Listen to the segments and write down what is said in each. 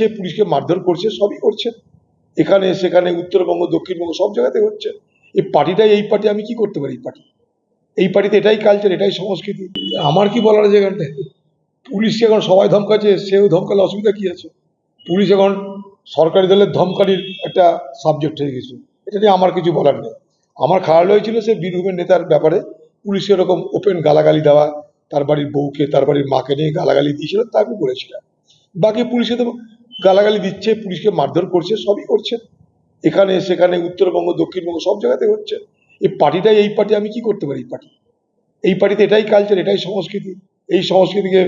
দিচ্ছে পুলিশকে মারধর করছে, সবই করছে। এখানে, সেখানে, উত্তরবঙ্গ, দক্ষিণবঙ্গ, সব জায়গাতে হচ্ছে। এই পার্টিটাই, এই পার্টি, আমি কি করতে পারি এই পার্টি? এই পার্টিতে এটাই কালচার এটাই সংস্কৃতি। আমার কি বলার আছে এখানটায়? পুলিশকে এখন সবাই ধমকাচ্ছে, সেও ধমকালে অসুবিধা কি আছে? পুলিশ এখন সরকারি দলের ধমকানির একটা সাবজেক্ট হয়ে গেছে। এটা নিয়ে আমার কিছু বলার নেই। আমার খারাপ হয়েছিল সে বীরভূমের নেতার ব্যাপারে। পুলিশকে এরকম ওপেন গালাগালি দেওয়া, তার বাড়ির বউকে, তার বাড়ির মাকে নিয়ে গালাগালি দিয়েছিল, তাকে বলেছিলাম বাকি পুলিশে তো গালাগালি দিচ্ছে পুলিশকে মারধর করছে সবই করছে। এখানে সেখানে উত্তরবঙ্গ দক্ষিণবঙ্গ সব জায়গাতে হচ্ছে। এই পার্টিটাই এই পার্টি আমি কি করতে পারি এই পার্টি? এই পার্টিতে এটাই কালচার এটাই সংস্কৃতি। এই সংস্কৃতিকে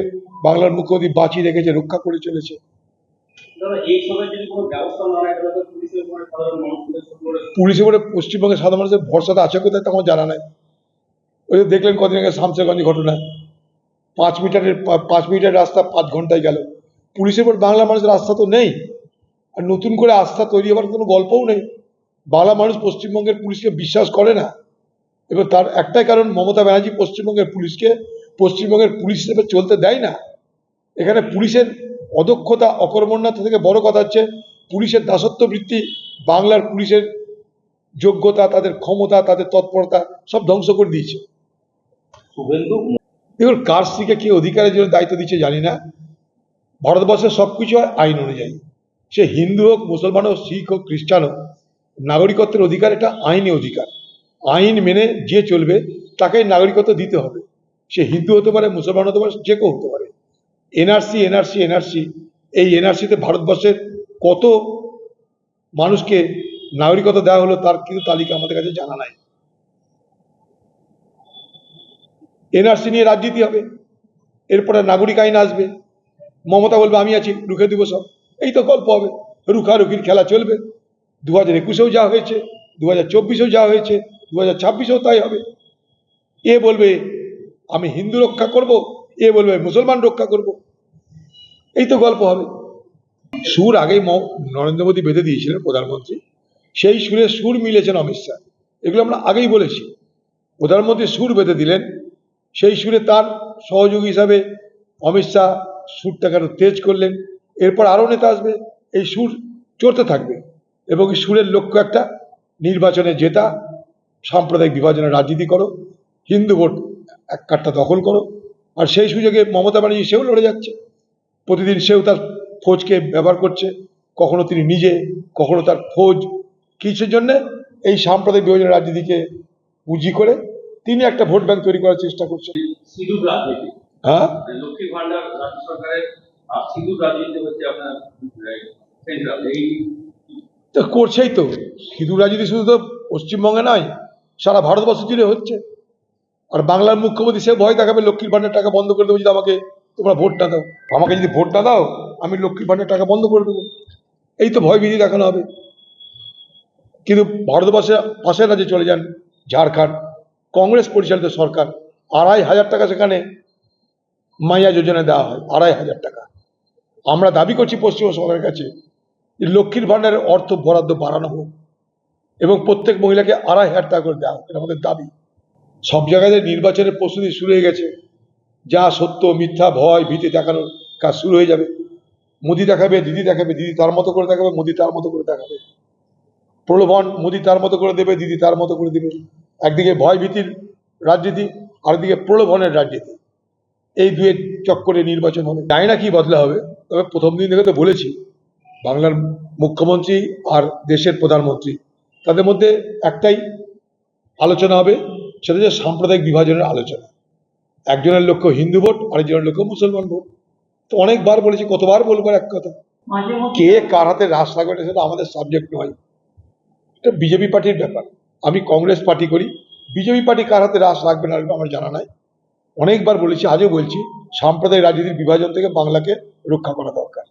বাংলার মুখ্যমন্ত্রী বাঁচিয়ে রেখেছে রক্ষা করে চলেছে। পুলিশের উপরে পশ্চিমবঙ্গের সাধারণ মানুষের ভরসাটা আছে কোথায় তা আমার জানা নাই। ওই দেখলেন কদিন আগে শামসেরগঞ্জ ঘটনা। পাঁচ মিটারের পাঁচ মিটার রাস্তা পাঁচ ঘন্টায় গেল। পুলিশের উপর বাংলা মানুষের আস্থা তো নেই। আর নতুন করে আস্থা তৈরি হওয়ার কোনো গল্পও নেই। বাংলা মানুষ পশ্চিমবঙ্গের পুলিশকে বিশ্বাস করে না। এবং তার একটাই কারণ মমতা ব্যানার্জি পশ্চিমবঙ্গের পুলিশকে পশ্চিমবঙ্গের পুলিশ হিসেবে চলতে দেয় না। এখানে পুলিশের অদক্ষতা অকর্মণ্যতা থেকে বড় কথা হচ্ছে পুলিশের দাসত্ব বৃত্তি বাংলার পুলিশের যোগ্যতা তাদের ক্ষমতা তাদের তৎপরতা সব ধ্বংস করে দিয়েছে। দেখুন কার স্ত্রীকে কি অধিকারের জন্য দায়িত্ব দিচ্ছে জানি না। ভারতবর্ষের সব কিছু হয় আইন অনুযায়ী। সে হিন্দু হোক, মুসলমান হোক, শিখ হোক, খ্রিস্টান হোক, নাগরিকত্বের অধিকার এটা আইনি অধিকার। আইন মেনে যে চলবে তাকে নাগরিকত্ব দিতে হবে। সে হিন্দু হতে পারে, মুসলমান হতে পারে, যে কেউ হতে পারে। এনআরসি এনআরসি এনআরসি, এই এনআরসিতে ভারতবর্ষের কত মানুষকে নাগরিকত্ব দেওয়া হলো, তার কিন্তু তালিকা আমাদের কাছে জানা নাই। এনআরসি নিয়ে রাজনীতি হবে, এরপরে নাগরিক আইন আসবে। মমতা বলবে, আমি আছি, রুখে দিব সব। এই তো গল্প হবে। রুখারুখির খেলা চলবে। দু হাজার একুশেও যা হয়েছে দু হাজার চব্বিশেও যা হয়েছে দু হাজার ছাব্বিশেও তাই হবে। এ বলবে, আমি হিন্দু রক্ষা করব। এ বলবে, মুসলমান রক্ষা করব। এই তো গল্প হবে। সুর আগেই নরেন্দ্র মোদী বেঁধে দিয়েছিলেন প্রধানমন্ত্রী। সেই সুরে সুর মিলেছেন অমিত শাহ। এগুলো আমরা আগেই বলেছি। প্রধানমন্ত্রী সুর বেঁধে দিলেন। সেই সুরে তার সহযোগী হিসাবে অমিত শাহ সুরটাকে আরও তেজ করলেন। এরপর আরও নেতা আসবে, এই সুর চড়তে থাকবে। এবং এই সুরের লক্ষ্য একটা, নির্বাচনে জেতা, সাম্প্রদায়িক বিভাজনের রাজনীতি করো, হিন্দু ভোট এক কাঠটা দখল করো, আর সেই সুযোগে মমতা ব্যানার্জি সেও লড়ে যাচ্ছে। প্রতিদিন সেও তার ফৌজকে ব্যবহার করছে, কখনো তিনি নিজে, কখনো তার ফৌজ কিছুর জন্যে? এই সাম্প্রদায়িক বিভাজনের রাজনীতিকে পুঁজি করে তিনি একটা ভোট ব্যাংক তৈরি করার চেষ্টা করছেন। হ্যাঁ? লক্ষ্মী ভান্ডার রাজ্য সরকারের সিঁদুর রাজনীতি হচ্ছে আপনার সেন্ট্রাল এই তো করছেই তো। হিন্দু রাজনীতি শুধু তো পশ্চিমবঙ্গে নয় সারা ভারতবর্ষ জুড়ে হচ্ছে। আর বাংলার মুখ্যমন্ত্রী সে ভয় দেখাবে লক্ষ্মীর ভাণ্ডার টাকা বন্ধ করে দেবো যদি আমাকে তোমরা ভোট না দাও। আমাকে যদি ভোট না দাও আমি লক্ষ্মীর ভাণ্ডার টাকা বন্ধ করে দেবো। এই তো ভয় ভীতি দেখানো হবে। কিন্তু ভারতবর্ষের পাশের রাজ্যে চলে যান ঝাড়খণ্ড। কংগ্রেস পরিচালিত সরকার আড়াই হাজার টাকা সেখানে মাইয়া যোজনা দেওয়া হয়, আড়াই হাজার টাকা। আমরা দাবি করছি পশ্চিমবঙ্গ সরকারের কাছে যে লক্ষ্মীর ভাণ্ডারের অর্থ বরাদ্দ বাড়ানো হোক এবং প্রত্যেক মহিলাকে আড়াই হাজার টাকা করে দেওয়া হোক, এটা আমাদের দাবি। সব জায়গায় নির্বাচনের প্রস্তুতি শুরু হয়ে গেছে। যা সত্য, মিথ্যা, ভয়, ভীতি দেখানোর কাজ শুরু হয়ে যাবে। মোদি দেখাবে, দিদি দেখাবে, দিদি তার মতো করে দেখাবে, মোদি তার মতো করে দেখাবে। প্রলোভন মোদি তার মতো করে দেবে, দিদি তার মতো করে দেবে। একদিকে ভয় ভীতির রাজনীতি, আরেকদিকে প্রলোভনের রাজনীতি। এই দুয়ের চক্করে নির্বাচন হবে। জানি না কি বদলা হবে তবে প্রথম দিন থেকে তো বলেছি বাংলার মুখ্যমন্ত্রী আর দেশের প্রধানমন্ত্রী তাদের মধ্যে একটাই আলোচনা হবে সেটা হচ্ছে সাম্প্রদায়িক বিভাজনের আলোচনা। একজনের লক্ষ্য হিন্দু ভোট আরেকজনের লক্ষ্য মুসলমান ভোট। তো অনেকবার বলেছি কতবার বলব এক কথা কে কার হাতে রাস লাগবে সেটা আমাদের সাবজেক্ট নয়। এটা বিজেপি পার্টির ব্যাপার। আমি কংগ্রেস পার্টি করি বিজেপি পার্টি কার হাতে রাস লাগবে না আমার জানা নাই। অনেকবার বলেছি আজও বলছি সাম্প্রদায়িক রাজনীতির বিভাজন থেকে বাংলাকে রক্ষা করা দরকার।